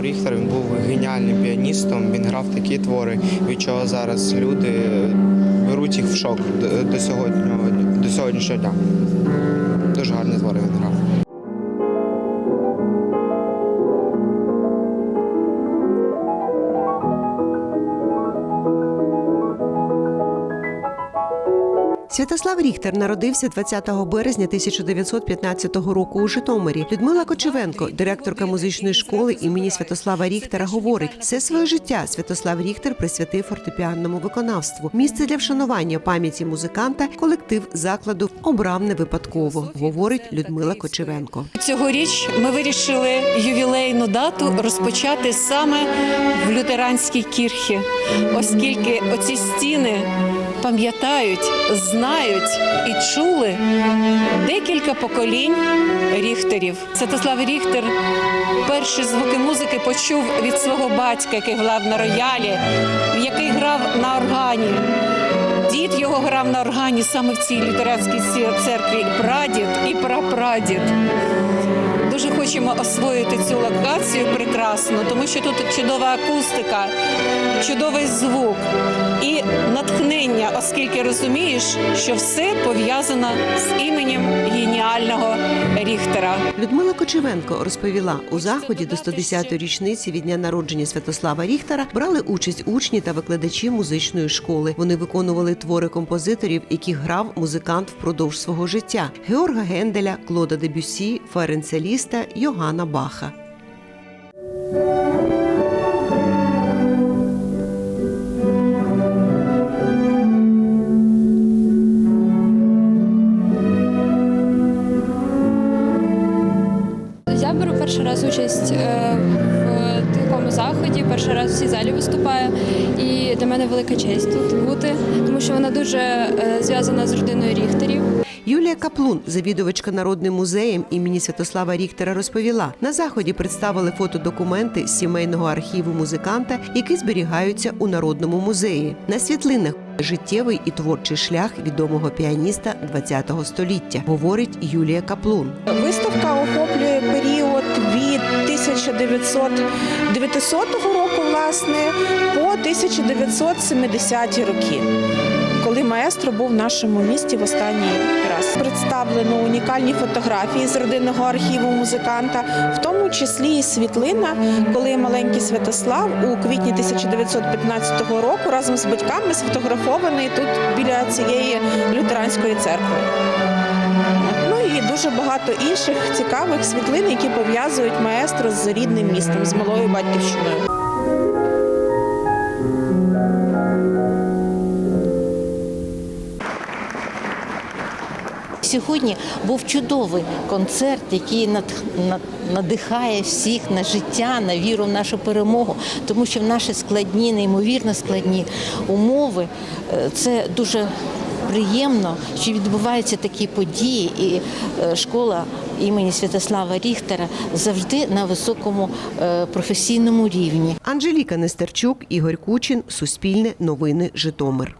Ріхтер він був геніальним піаністом. Він грав такі твори, від чого зараз люди беруть їх в шок до сьогоднішнього до сьогоднішнього дня. Дуже гарні твори він грав. Святослав Ріхтер народився 20 березня 1915 року у Житомирі. Людмила Кочевенко, директорка музичної школи імені Святослава Ріхтера, говорить, все своє життя Святослав Ріхтер присвятив фортепіанному виконавству. Місце для вшанування пам'яті музиканта колектив закладу обрав не випадково, говорить Людмила Кочевенко. Цьогоріч ми вирішили ювілейну дату розпочати саме в лютеранській кірхі, оскільки оці стіни пам'ятають, знають і чули декілька поколінь ріхтерів. Святослав Ріхтер перші звуки музики почув від свого батька, який грав на роялі, який грав на органі. Дід його грав на органі саме в цій лютеранській церкві. Прадід і прапрадід. Дуже хочемо освоїти цю локацію прекрасно, тому що тут чудова акустика, чудовий звук і натхнення, оскільки розумієш, що все пов'язано з іменем геніального Ріхтера. Людмила Кочевенко розповіла, у заході до 110-ї річниці від дня народження Святослава Ріхтера брали участь учні та викладачі музичної школи. Вони виконували твори композиторів, яких грав музикант впродовж свого життя: Георга Генделя, Клода Дебюсі, Ференца Ліста, Йоганна Баха. Я беру перший раз участь е, в такому заході, перший раз в цій залі виступаю. І для мене велика честь тут бути, тому що вона дуже е, зв'язана з родиною Ріхтерів. Юлія Каплун, завідувачка народним музеєм імені Святослава Ріхтера, розповіла: на заході представили фотодокументи з сімейного архіву музиканта, які зберігаються у народному музеї. На світлинах життєвий і творчий шлях відомого піаніста ХХ століття, говорить Юлія Каплун. Виставка охоплює період від 1900 року, власне, по 1970 роки. Коли маестро був в нашому місті в останній раз представлено унікальні фотографії з родинного архіву музиканта, в тому числі і світлина, коли маленький Святослав у квітні 1915 року разом з батьками сфотографований тут біля цієї лютеранської церкви. Ну і дуже багато інших цікавих світлин, які пов'язують маестро з рідним містом, з малою батьківщиною. Сьогодні був чудовий концерт, який над- над- надихає всіх на життя, на віру в нашу перемогу, тому що в наші складні, неймовірно складні умови е, це дуже приємно, що відбуваються такі події, і е, школа імені Святослава Ріхтера завжди на високому е, професійному рівні. Анжеліка Нестерчук, Ігор Кучин, Суспільне новини, Житомир.